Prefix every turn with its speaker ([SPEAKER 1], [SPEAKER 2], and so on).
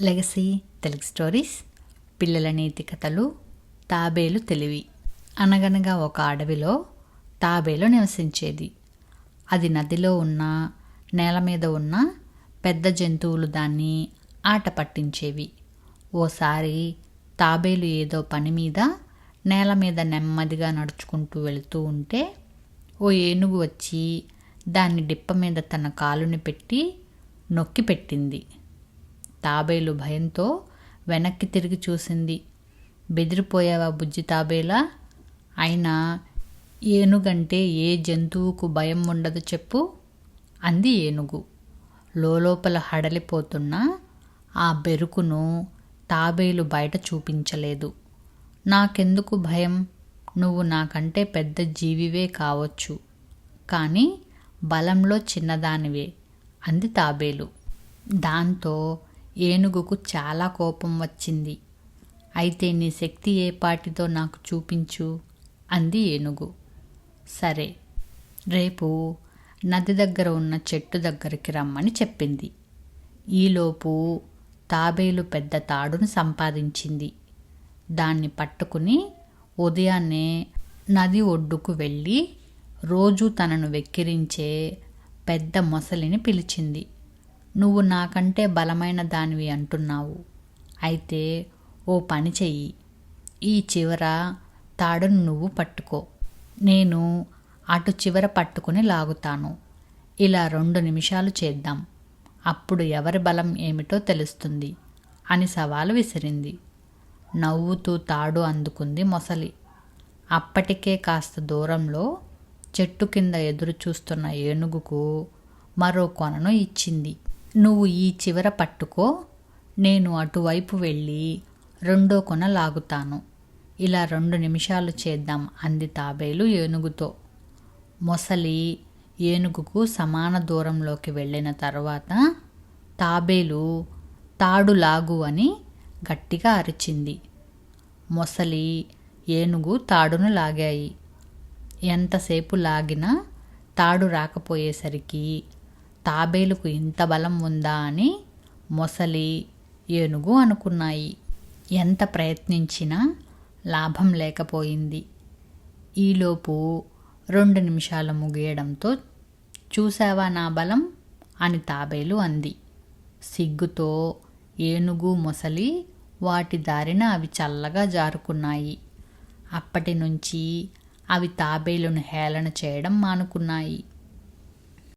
[SPEAKER 1] Legacy Telugu stories పిల్లల నీతి కథలు తాబేలు తెలివి. అనగనగా ఒక అడవిలో తాబేలు నివసించేది. అది నదిలో ఉన్న నేల మీద ఉన్న పెద్ద జంతువులు దాన్ని ఆట పట్టించేవి. ఓసారి తాబేలు ఏదో పని మీద నేల మీద నెమ్మదిగా నడుచుకుంటూ వెళుతూ ఉంటే ఓ ఏనుగు వచ్చి దాన్ని డిప్ప మీద తన కాలుని పెట్టి నొక్కి పెట్టింది. తాబేలు భయంతో వెనక్కి తిరిగి చూసింది. బెదిరిపోయావా బుజ్జి తాబేలా? అయినా ఏనుగంటే ఏ జంతువుకు భయం ఉండదు చెప్పు అంది ఏనుగు. లోపల హడలిపోతున్న ఆ బెరుకును తాబేలు బయట చూపించలేదు. నాకెందుకు భయం? నువ్వు నాకంటే పెద్ద జీవివే కావచ్చు. కానీ బలంలో చిన్నదానివే అంది తాబేలు. దాంతో ఏనుగుకు చాలా కోపం వచ్చింది. అయితే నీ శక్తి ఏ పాటితో నాకు చూపించు అంది ఏనుగు. సరే రేపు నది దగ్గర ఉన్న చెట్టు దగ్గరికి రమ్మని చెప్పింది. ఈలోపు తాబేలు పెద్ద తాడును సంపాదించింది. దాన్ని పట్టుకుని ఉదయాన్నే నది ఒడ్డుకు వెళ్ళి రోజు తనను వెక్కిరించే పెద్ద మొసలిని పిలిచింది. నువ్వు నాకంటే బలమైన దానివి అంటున్నావు. అయితే ఓ పని చెయ్యి. ఈ చివర తాడును నువ్వు పట్టుకో. నేను అటు చివర పట్టుకుని లాగుతాను. ఇలా రెండు నిమిషాలు చేద్దాం. అప్పుడు ఎవరి బలం ఏమిటో తెలుస్తుంది అని సవాలు విసిరింది. నవ్వుతూ తాడు అందుకుంది మొసలి. అప్పటికే కాస్త దూరంలో చెట్టు కింద ఎదురు చూస్తున్న ఏనుగుకు మరో కొనను ఇచ్చింది. నువ్వు ఈ చివర పట్టుకో నేను అటువైపు వెళ్ళి రెండో కొన లాగుతాను. ఇలా రెండు నిమిషాలు చేద్దాం అంది తాబేలు ఏనుగుతో. మొసలి ఏనుగుకు సమాన దూరంలోకి వెళ్ళిన తర్వాత తాబేలు తాడు లాగు అని గట్టిగా అరిచింది. మొసలి ఏనుగు తాడును లాగాయి. ఎంతసేపు లాగినా తాడు రాకపోయేసరికి తాబేలుకు ఇంత బలం ఉందా అని మొసలి ఏనుగు అనుకున్నాయి. ఎంత ప్రయత్నించినా లాభం లేకపోయింది. ఈలోపు రెండు నిమిషాలు ముగియడంతో చూసావా నా బలం? అని తాబేలు అంది. సిగ్గుతో ఏనుగు మొసలి వాటి దారిన అవి చల్లగా జారుకున్నాయి. అప్పటి నుంచి అవి తాబేలును హేళన చేయడం మానుకున్నాయి.